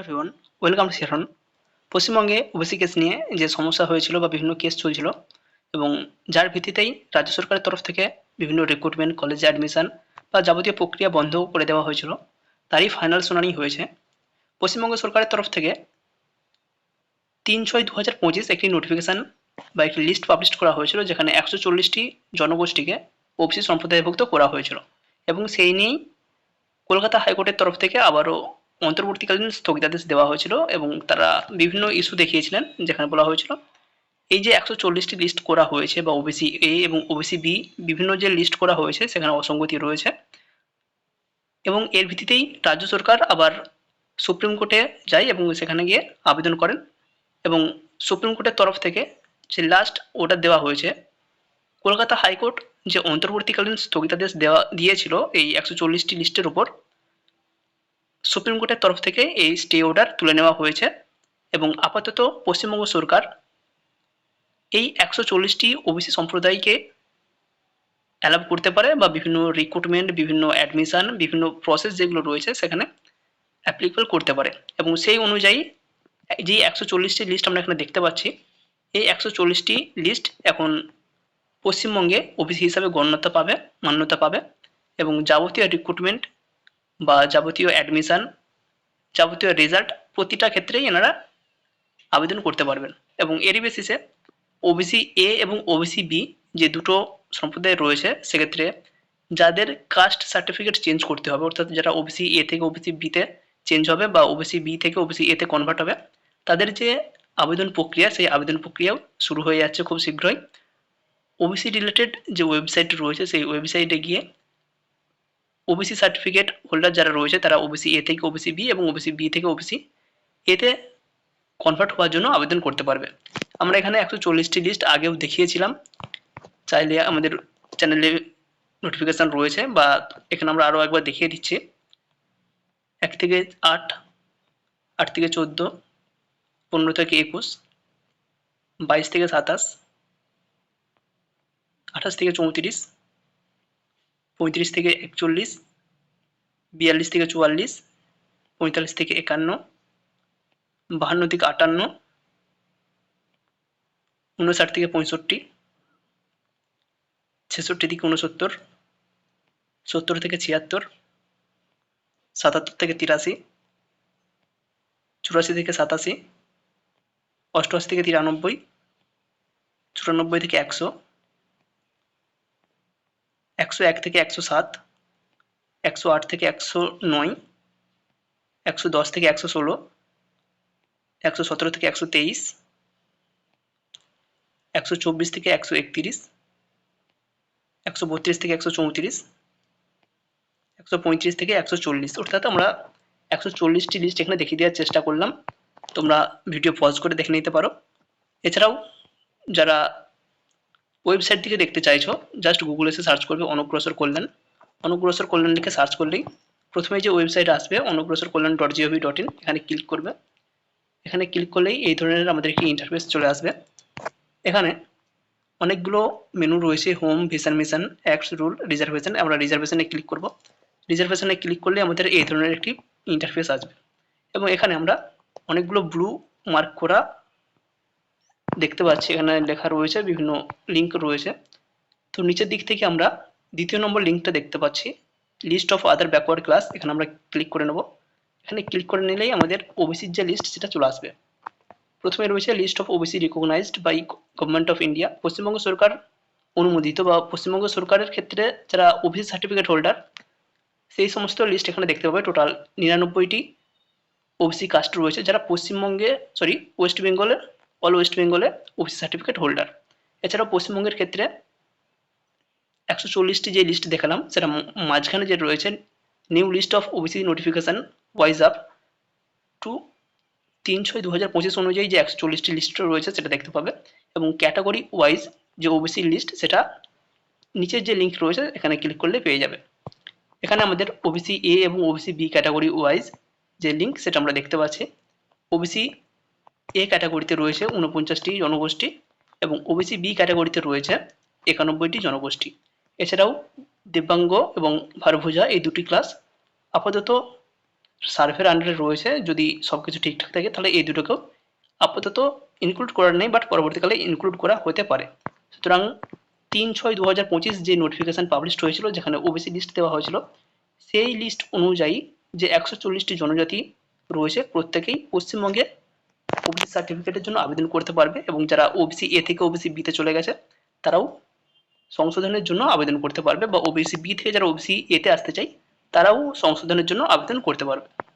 Everyone welcome to Sharon পশ্চিমবঙ্গে OBC case নিয়ে যে সমস্যা হয়েছিল বা বিভিন্ন কেস চলছিল এবং যার ভিত্তিতেই রাজ্য সরকারের তরফ থেকে বিভিন্ন রিক্রুটমেন্ট কলেজে অ্যাডমিশন বা যাবতীয় প্রক্রিয়া বন্ধ করে দেওয়া হয়েছিল, তারই ফাইনাল শুনানি হয়েছে। পশ্চিমবঙ্গ সরকারের তরফ থেকে তিন ছয় দু হাজার পঁচিশ একটি নোটিফিকেশান বা একটি লিস্ট পাবলিশ করা হয়েছিল, যেখানে একশো চল্লিশটি জনগোষ্ঠীকে ওবিসি সম্প্রদায়ভুক্ত করা হয়েছিল। এবং সেই নিয়েই কলকাতা হাইকোর্টের তরফ থেকে আবারও অন্তর্বর্তীকালীন স্থগিতাদেশ দেওয়া হয়েছিল এবং তারা বিভিন্ন ইস্যু দেখিয়েছিলেন, যেখানে বলা হয়েছিল, এই যে একশো চল্লিশটি লিস্ট করা হয়েছে বা ওবিসি এ এবং ওবিসি বি বিভিন্ন যে লিস্ট করা হয়েছে, সেখানে অসঙ্গতি রয়েছে। এবং এর ভিত্তিতেই রাজ্য সরকার আবার সুপ্রিম কোর্টে যায় এবং সেখানে গিয়ে আবেদন করেন এবং সুপ্রিম কোর্টের তরফ থেকে যে লাস্ট অর্ডার দেওয়া হয়েছে, কলকাতা হাইকোর্ট যে অন্তর্বর্তীকালীন স্থগিতাদেশ দেওয়া, দিয়েছিল এই একশো চল্লিশটি লিস্টের উপর সুপ্রিম কোর্টের তরফ থেকে এই স্টে অর্ডার তুলে নেওয়া হয়েছে এবং আপাতত পশ্চিমবঙ্গ সরকার এই একশো চল্লিশটি ওবিসি সম্প্রদায়কে অ্যালাউ করতে পারে বা বিভিন্ন রিক্রুটমেন্ট বিভিন্ন অ্যাডমিশন বিভিন্ন প্রসেস যেগুলো রয়েছে সেখানে অ্যাপ্লিকেবল করতে পারে। এবং সেই অনুযায়ী যে একশো চল্লিশটি লিস্ট আমরা এখানে দেখতে পাচ্ছি, এই একশো চল্লিশটি লিস্ট এখন পশ্চিমবঙ্গে ওবিসি হিসাবে গণ্যতা পাবে, মান্যতা পাবে এবং যাবতীয় রিক্রুটমেন্ট বা যাবতীয় অ্যাডমিশান যাবতীয় রেজাল্ট প্রতিটা ক্ষেত্রেই এনারা আবেদন করতে পারবেন। এবং এরই বেসিসে ওবিসি এ এবং ওবিসি বি যে দুটো সম্প্রদায় রয়েছে, সেক্ষেত্রে যাদের কাস্ট সার্টিফিকেট চেঞ্জ করতে হবে, অর্থাৎ যারা ওবিসি এ থেকে ওবিসি বিতে চেঞ্জ হবে বা ওবিসি বি থেকে ওবিসি এতে কনভার্ট হবে, তাদের যে আবেদন প্রক্রিয়া, সেই আবেদন প্রক্রিয়াও শুরু হয়ে যাচ্ছে খুব শীঘ্রই। ওবিসি রিলেটেড যে ওয়েবসাইট রয়েছে, সেই ওয়েবসাইটে গিয়ে ওবিসি সার্টিফিকেট হোল্ডার যারা রয়েছে, তারা ওবিসি এ থেকে ওবিসি বি এবং ওবিসি বি থেকে ওবিসি এতে কনভার্ট হওয়ার জন্য আবেদন করতে পারবে। আমরা এখানে একশো চল্লিশটি লিস্ট আগেও দেখিয়েছিলাম। চাইলে আমাদের চ্যানেলে নোটিফিকেশান রয়েছে বা এখানে আমরা আরও একবার দেখিয়ে দিচ্ছি। এক থেকে আট আট থেকে চোদ্দ, পনেরো থেকে একুশ, বাইশ থেকে সাতাশ, আঠাশ থেকে চৌত্রিশ পঁয়ত্রিশ থেকে একচল্লিশ, বিয়াল্লিশ থেকে চুয়াল্লিশ, পঁয়তাল্লিশ থেকে একান্ন, বাহান্ন থেকে আটান্ন উনষাট থেকে পঁয়ষট্টি, ছেষট্টি থেকে উনসত্তর সত্তর থেকে ছিয়াত্তর, সাতাত্তর থেকে তিরাশি, চুরাশি থেকে সাতাশি, অষ্টআশি থেকে তিরানব্বই, চুরানব্বই থেকে একশো একশো এক থেকে একশো সাত, একশো আট থেকে একশো নয়, একশো দশ থেকে একশো ষোলো, একশো সতেরো থেকে একশো তেইশ, একশো চব্বিশ থেকে একশো একতিরিশ, একশো বত্রিশ থেকে একশো চৌত্রিশ, একশো পঁয়ত্রিশ থেকে একশো চল্লিশ। অর্থাৎ আমরা একশো চল্লিশটি লিস্ট এখানে দেখিয়ে দেওয়ার চেষ্টা করলাম। তোমরা ভিডিও পজ করে দেখে নিতে পারো। এছাড়াও যারা ওয়েবসাইট থেকে দেখতে চাইছো জাস্ট গুগল এসে সার্চ করবে অনগ্রসর কল্যাণ। অনগ্রসর কল্যাণ লিখে সার্চ করলেই প্রথমে যে ওয়েবসাইট আসবে অনগ্রসর কল্যাণ ডট জিওভি ডট ইন এখানে ক্লিক করবে। এখানে ক্লিক করলেই এই ধরনের আমাদের একটি ইন্টারফেস চলে আসবে। এখানে অনেকগুলো মেনু রয়েছে home vision mission acts rule reservation আমরা রিজার্ভেশনে ক্লিক করব। রিজার্ভেশনে ক্লিক করলে আমাদের এই ধরনের একটি ইন্টারফেস আসবে। এবং এখানে আমরা অনেকগুলো ব্লু মার্ক করা দেখতে পাচ্ছি, এখানে লেখা রয়েছে, বিভিন্ন লিঙ্ক রয়েছে। তো নিচের দিক থেকে আমরা দ্বিতীয় নম্বর লিঙ্কটা দেখতে পাচ্ছি। List of other backward class এখানে আমরা ক্লিক করে নেব। এখানে ক্লিক করে নিলেই আমাদের ওবিসির যে লিস্ট সেটা চলে আসবে। প্রথমে রয়েছে list of OBC recognized by government of India Paschimbanga সরকার অনুমোদিত বা পশ্চিমবঙ্গ সরকারের ক্ষেত্রে যারা ওবিসি সার্টিফিকেট হোল্ডার সেই সমস্ত লিস্ট এখানে দেখতে পাবে। টোটাল নিরানব্বইটি ওবিসি কাস্ট রয়েছে। যারা পশ্চিমবঙ্গে সরি ওয়েস্ট বেঙ্গলে অল ওয়েস্ট বেঙ্গলে ওবিসি সার্টিফিকেট হোল্ডার এছাড়াও পশ্চিমবঙ্গের ক্ষেত্রে একশো চল্লিশটি যে লিস্ট দেখালাম, সেটা মাঝখানে যে রয়েছে new list of OBC notification wise up to তিন ছয় দু হাজার পঁচিশ অনুযায়ী যে একশো চল্লিশটি লিস্ট রয়েছে, সেটা দেখতে পাবে। এবং ক্যাটাগরি ওয়াইজ যে ওবিসি লিস্ট সেটা নিচের যে লিঙ্ক রয়েছে, এখানে ক্লিক করলে পেয়ে যাবে। এখানে আমাদের ওবিসি এ এবং ওবিসি বি ক্যাটাগরি ওয়াইজ যে লিঙ্ক সেটা আমরা দেখতে পাচ্ছি। ওবিসি এ ক্যাটাগরিতে রয়েছে ঊনপঞ্চাশটি জনগোষ্ঠী এবং ওবিসি বি ক্যাটাগরিতে রয়েছে একানব্বইটি জনগোষ্ঠী। এছাড়াও দিব্যাঙ্গ এবং ভারভুজা এই দুটি ক্লাস আপাতত সার্ভের আন্ডারে রয়েছে। যদি সব কিছু ঠিকঠাক থাকে, তাহলে এই দুটোকেও আপাতত ইনক্লুড করার নেই বাট পরবর্তীকালে ইনক্লুড করা হতে পারে। সুতরাং তিন ছয় দু হাজার পঁচিশ যে নোটিফিকেশান পাবলিশড হয়েছিল, যেখানে ওবিসি লিস্ট দেওয়া হয়েছিল, সেই লিস্ট অনুযায়ী যে একশো চল্লিশটি জনজাতি রয়েছে, প্রত্যেকেই পশ্চিমবঙ্গে ওবিসি সার্টিফিকেটের জন্য আবেদন করতে পারবে এবং যারা ওবিসি এ থেকে ওবিসি বিতে চলে গেছে, তারাও সংশোধনের জন্য আবেদন করতে পারবে বা ওবিসি বি থেকে যারা ওবিসি এতে আসতে চাই তারাও সংশোধনের জন্য আবেদন করতে পারবে।